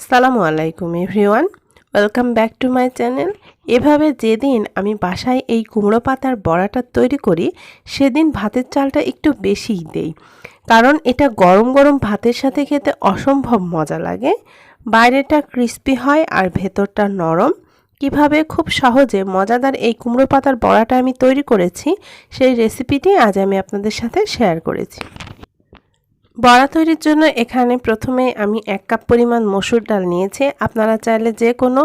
আসসালামু আলাইকুম, everyone. Welcome back to my channel. এভাবে যেদিন আমি বাসায় এই কুমড়ো পাতার বড়াটা তৈরি করি, সেদিন ভাতের চালটা একটু বেশিই দেই। কারণ এটা গরম গরম ভাতের সাথে খেতে অসম্ভব মজা লাগে। বাইরেটা ক্রিস্পি হয় আর ভেতরটা নরম। কীভাবে খুব সহজে মজাদার এই কুমড়ো পাতার বড়াটা আমি তৈরি করেছি, সেই রেসিপিটি আজ আমি আপনাদের সাথে শেয়ার করেছি। বড়া তৈরির জন্য এখানে প্রথমে আমি এক কাপ পরিমাণ মসুর ডাল নিয়েছি। আপনারা চাইলে যে কোনো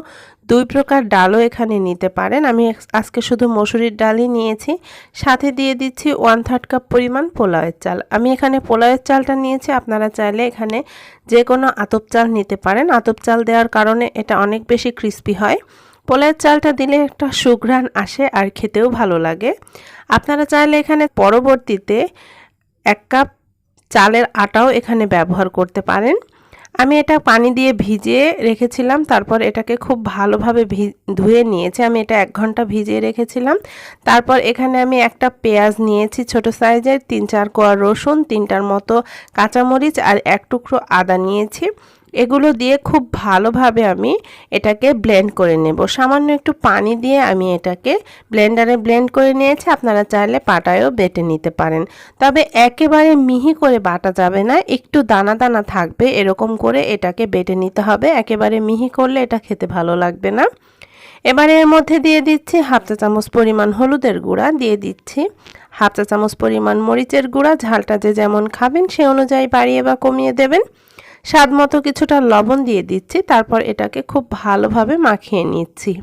দুই প্রকার ডালও এখানে নিতে পারেন। আমি আজকে শুধু মসুরির ডালই নিয়েছি। সাথে দিয়ে দিচ্ছি ওয়ান থার্ড কাপ পরিমাণ পোলাওয়ের চাল। আমি এখানে পোলাওয়ের চালটা নিয়েছি। আপনারা চাইলে এখানে যে কোনো আতপ চাল নিতে পারেন। আতপ চাল দেওয়ার কারণে এটা অনেক বেশি ক্রিস্পি হয়। পোলাওয়ের চালটা দিলে একটা সুঘ্রাণ আসে আর খেতেও ভালো লাগে। আপনারা চাইলে এখানে পরবর্তীতে এক কাপ চালের আটাও এখানে ব্যবহার করতে পারেন। আমি এটা পানি দিয়ে ভিজিয়ে রেখেছিলাম, তারপর এটাকে খুব ভালোভাবে ধুয়ে নিয়েছি। আমি এটা এক ঘণ্টা ভিজিয়ে রেখেছিলাম। তারপর এখানে আমি একটা পেঁয়াজ নিয়েছি ছোট সাইজের, তিন চার কোয়া রসুন, তিনটার মতো কাঁচামরিচ আর এক টুকরো আদা নিয়েছি। এগুলো দিয়ে খুব ভালোভাবে আমি এটাকে ব্লেন্ড করে নেব। সামান্য একটু পানি দিয়ে আমি এটাকে ব্লেন্ডারে ব্লেন্ড করে নিয়েছি। আপনারা চাইলে পাটায়ও বেটে নিতে পারেন। তবে একেবারে মিহি করে বাটা যাবে না, একটু দানা দানা থাকবে, এরকম করে এটাকে বেটে নিতে হবে। একেবারে মিহি করলে এটা খেতে ভালো লাগবে না। এবার এর মধ্যে দিয়ে দিচ্ছি হাফ চা চামচ পরিমাণ হলুদের গুঁড়া, দিয়ে দিচ্ছি হাফ চা চামচ পরিমাণ মরিচের গুঁড়া। ঝালটা যে যেমন খাবেন, সে অনুযায়ী বাড়িয়ে বা কমিয়ে দেবেন। স্বাদ মতো কিছুটা লবণ দিয়ে দিচ্ছি, তারপর এটাকে খুব ভালোভাবে মাখিয়ে নিচ্ছি।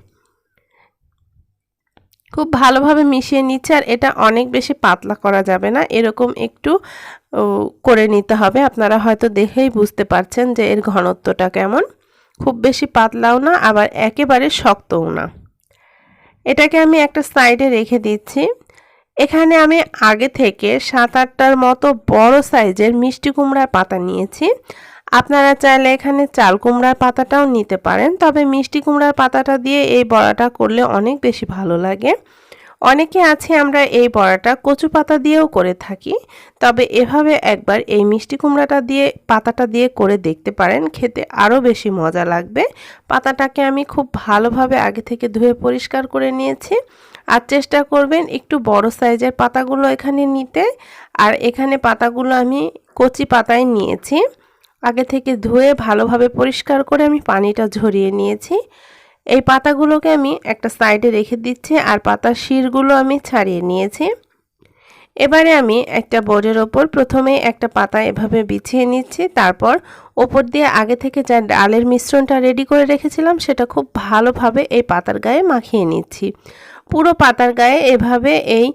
খুব ভালোভাবে মিশিয়ে নিচ্ছে, আর এটা অনেক বেশি পাতলা করা যাবে না, এরকম একটু করে নিতে হবে। আপনারা হয়তো দেখেই বুঝতে পারছেন যে এর ঘনত্বটা কেমন। খুব বেশি পাতলাও না, আবার একেবারে শক্তও না। এটাকে আমি একটা সাইডে রেখে দিচ্ছি। এখানে আমি আগে থেকে সাত আটটার মতো বড় সাইজের মিষ্টি কুমড়ার পাতা নিয়েছি। আপনারা চাইলে এখানে চাল কুমড়ার পাতাটাও নিতে পারেন, তবে মিষ্টি কুমড়ার পাতাটা দিয়ে এই বড়াটা করলে অনেক বেশি ভালো লাগে। অনেকে আছে আমরা এই বড়াটা কচু পাতা দিয়েও করে থাকি, তবে এভাবে একবার এই মিষ্টি কুমড়াটা দিয়ে, পাতাটা দিয়ে করে দেখতে পারেন, খেতে আরও বেশি মজা লাগবে। পাতাটাকে আমি খুব ভালোভাবে আগে থেকে ধুয়ে পরিষ্কার করে নিয়েছি। আর চেষ্টা করবেন একটু বড় সাইজের পাতাগুলো এখানে নিতে। আর এখানে পাতাগুলো আমি কচি পাতায় নিয়েছি। আগে থেকে ধুয়ে ভালোভাবে পরিষ্কার করে আমি পানিটা ঝরিয়ে নিয়েছি। এই পাতাগুলোকে আমি একটা সাইডে রেখে দিচ্ছি আর পাতার শিরগুলো আমি ছাড়িয়ে নিয়েছি। এবারে আমি একটা বোর্ডের ওপর প্রথমে একটা পাতা এভাবে বিছিয়ে নিচ্ছি, তারপর ওপর দিয়ে আগে থেকে যা ডালের মিশ্রণটা রেডি করে রেখেছিলাম সেটা খুব ভালোভাবে এই পাতার গায়ে মাখিয়ে নিচ্ছি। পুরো পাতার গায়ে এভাবে এই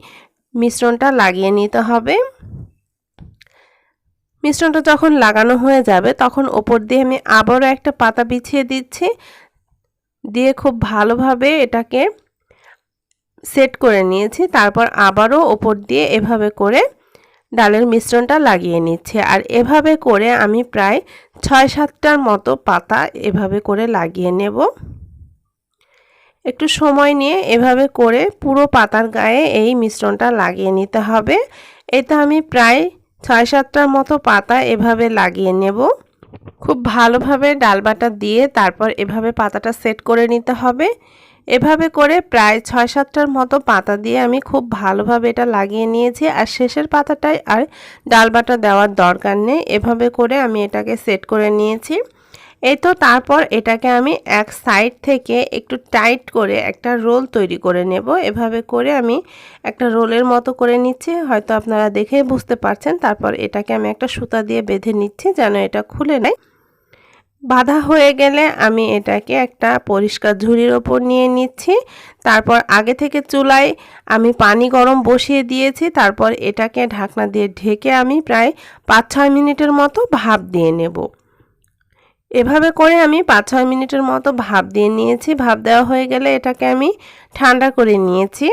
মিশ্রণটা লাগিয়ে নিতে হবে। মিশ্রণটা যখন লাগানো হয়ে যাবে, তখন ওপর দিয়ে আমি আবারও একটা পাতা বিছিয়ে দিচ্ছি, দিয়ে খুব ভালোভাবে এটাকে সেট করে নিয়েছি। তারপর আবারও ওপর দিয়ে এভাবে করে ডালের মিশ্রণটা লাগিয়ে নিচ্ছে। আর এভাবে করে আমি প্রায় ছয় সাতটার মতো পাতা এভাবে করে লাগিয়ে নেব। একটু সময় নিয়ে এভাবে করে পুরো পাতার গায়ে এই মিশ্রণটা লাগিয়ে নিতে হবে। এটা আমি প্রায় ছয় সাতটার মতো পাতা এভাবে লাগিয়ে নেব। খুব ভালোভাবে ডালবাটা দিয়ে তারপর এভাবে পাতাটা সেট করে নিতে হবে। এভাবে করে প্রায় ছয় সাতটার মতো পাতা দিয়ে আমি খুব ভালোভাবে এটা লাগিয়ে নিয়েছি। আর শেষের পাতাটায় আর ডালবাটা দেওয়ার দরকার নেই। এভাবে করে আমি এটাকে সেট করে নিয়েছি। এই তো তারপর এটাকে আমি এক সাইড থেকে একটু টাইট করে একটা রোল তৈরি করে নেব। এভাবে করে আমি একটা রোলের মতো করে নিচ্ছি। হয়তো আপনারা দেখেই বুঝতে পারছেন। তারপর এটাকে আমি একটা সুতা দিয়ে বেঁধে নিচ্ছি যেন এটা খুলে নেয়। বাধা হয়ে গেলে আমি এটাকে একটা পরিষ্কার ঝুড়ির ওপর নিয়ে নিচ্ছি। তারপর আগে থেকে চুলায় আমি পানি গরম বসিয়ে দিয়েছি। তারপর এটাকে ঢাকনা দিয়ে ঢেকে আমি প্রায় পাঁচ ছয় মিনিটের মতো ভাপ দিয়ে নেব। এভাবে করে আমি পাঁচ ছয় মিনিটের মতো ভাপ দিয়ে নিয়েছি। ভাপ দেওয়া হয়ে গেলে এটাকে আমি ঠান্ডা করে নিয়েছি।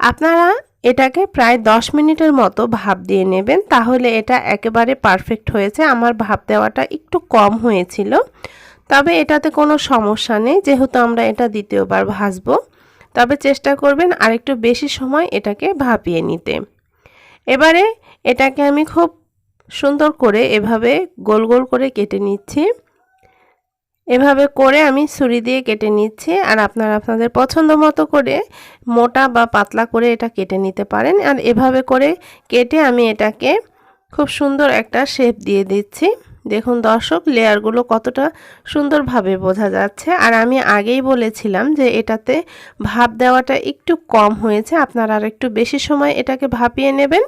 আপনারা এটাকে প্রায় দশ মিনিটের মতো ভাপ দিয়ে নেবেন, তাহলে এটা একেবারে পারফেক্ট হয়েছে। আমার ভাপ দেওয়াটা একটু কম হয়েছিল। তবে এটাতে কোনো সমস্যা নেই, যেহেতু আমরা এটা দ্বিতীয়বার ভাজবো। তবে চেষ্টা করবেন আরেকটু বেশি সময় এটাকে ভাপিয়ে নিতে। এবারে এটাকে আমি খুব সুন্দর করে এভাবে গোল গোল করে কেটে নিচ্ছি। এভাবে করে আমি ছুরি দিয়ে কেটে নিচ্ছি। আর আপনারা আপনাদের পছন্দ মতো করে মোটা বা পাতলা করে এটা কেটে নিতে পারেন। আর এভাবে করে কেটে আমি এটাকে খুব সুন্দর একটা শেপ দিয়ে দিচ্ছি। দেখুন দর্শক লেয়ারগুলো কতটা সুন্দরভাবে বোঝা যাচ্ছে। আর আমি আগেই বলেছিলাম যে এটাতে ভাপ দেওয়াটা একটু কম হয়েছে। আপনারা আর একটু বেশি সময় এটাকে ভাপিয়ে নেবেন।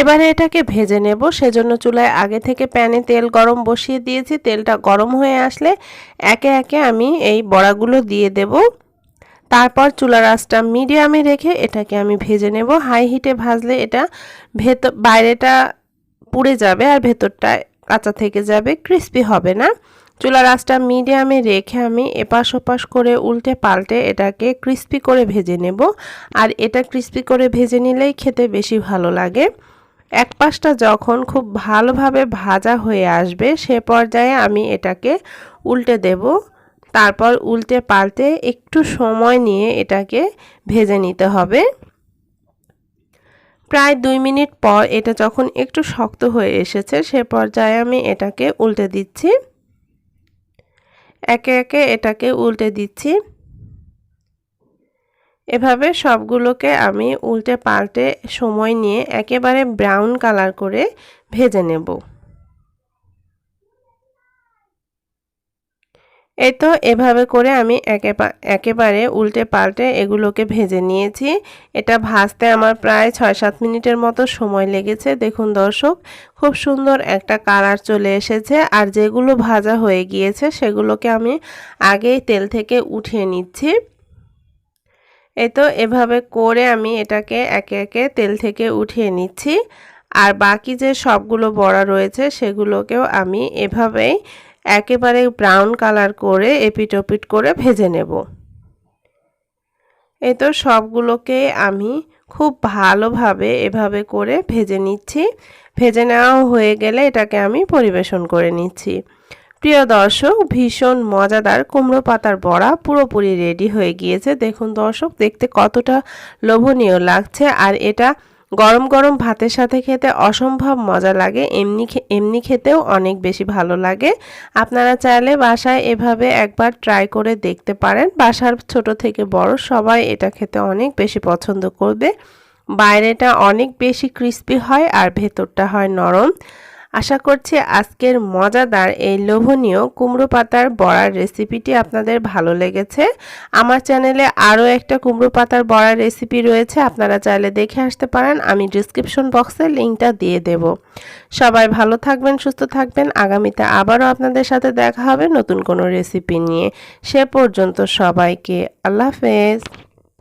এবারে এটাকে ভেজে নেব। সেজন্য চুলায় আগে থেকে প্যানে তেল গরম বসিয়ে দিয়েছি। তেলটা গরম হয়ে আসলে একে একে আমি এই বড়াগুলো দিয়ে দেব। তারপর চুলার আঁচটা মিডিয়ামে রেখে এটাকে আমি ভেজে নেব। হাই হিটে ভাজলে এটা ভেতর বাইরেটা পুড়ে যাবে আর ভেতরটা কাঁচা থেকে যাবে, ক্রিস্পি হবে না। চুলার আঁচটা মিডিয়ামে রেখে আমি এপাশ ওপাশ করে উল্টে পাল্টে এটাকে ক্রিস্পি করে ভেজে নেব। আর এটা ক্রিস্পি করে ভেজে নিলেই খেতে বেশি ভালো লাগে। এক পাশটা যখন খুব ভালোভাবে ভাজা হয়ে আসবে, সে পর্যায়ে আমি এটাকে উল্টে দেব। তারপর উল্টে পাল্টে একটু সময় নিয়ে এটাকে ভেজে নিতে হবে। প্রায় দুই মিনিট পর এটা যখন একটু শক্ত হয়ে এসেছে, সে পর্যায়ে আমি এটাকে উল্টে দিচ্ছি। একে একে এটাকে উল্টে দিচ্ছি। এভাবে সবগুলোকে আমি উল্টে পাল্টে সময় নিয়ে একেবারে ব্রাউন কালার করে ভেজে নেব। এই তো এভাবে করে আমি একেবারে উল্টে পাল্টে এগুলোকে ভেজে নিয়েছি। এটা ভাজতে আমার প্রায় ছয় সাত মিনিটের মতো সময় লেগেছে। দেখুন দর্শক, খুব সুন্দর একটা কালার চলে এসেছে। আর যেগুলো ভাজা হয়ে গিয়েছে, সেগুলোকে আমি আগেই তেল থেকে উঠিয়ে নিচ্ছি। এই তো এভাবে করে আমি এটাকে একে একে তেল থেকে উঠিয়ে নিচ্ছি। আর বাকি যে সবগুলো বড়া রয়েছে, সেগুলোকেও আমি এভাবেই একেবারে ব্রাউন কালার করে এপিট ওপিট করে ভেজে নেব। এই তো সবগুলোকে আমি খুব ভালোভাবে এভাবে করে ভেজে নিচ্ছি। ভেজে নেওয়া হয়ে গেলে এটাকে আমি পরিবেশন করে নিচ্ছি। প্রিয় দর্শক, ভীষণ মজাদার কুমড়ো পাতার বড়া পুরোপুরি রেডি হয়ে গিয়েছে। দেখুন দর্শক, দেখতে কতটা লোভনীয় লাগছে। আর এটা গরম গরম ভাতের সাথে খেতে অসম্ভব মজা লাগে, এমনি এমনি খেতেও অনেক বেশি ভালো লাগে। আপনারা চাইলে বাসায় এভাবে একবার ট্রাই করে দেখতে পারেন। বাসার ছোট থেকে বড় সবাই এটা খেতে অনেক বেশি পছন্দ করবে। বাইরেটা অনেক বেশি ক্রিস্পি হয় আর ভেতরটা হয় নরম। আশা করছি আজকের মজাদার এই লোভনীয় কুমড়ো পাতার বড়ার রেসিপিটি আপনাদের ভালো লেগেছে। আমার চ্যানেলে আরও একটা কুমড়ো পাতার বড়ার রেসিপি রয়েছে, আপনারা চাইলে দেখে আসতে পারেন, আমি ডিসক্রিপশন বক্সে লিঙ্কটা দিয়ে দেব। সবাই ভালো থাকবেন, সুস্থ থাকবেন, আগামীতে আবারও আপনাদের সাথে দেখা হবে নতুন কোনো রেসিপি নিয়ে। সে পর্যন্ত সবাইকে আল্লাহ হাফেজ।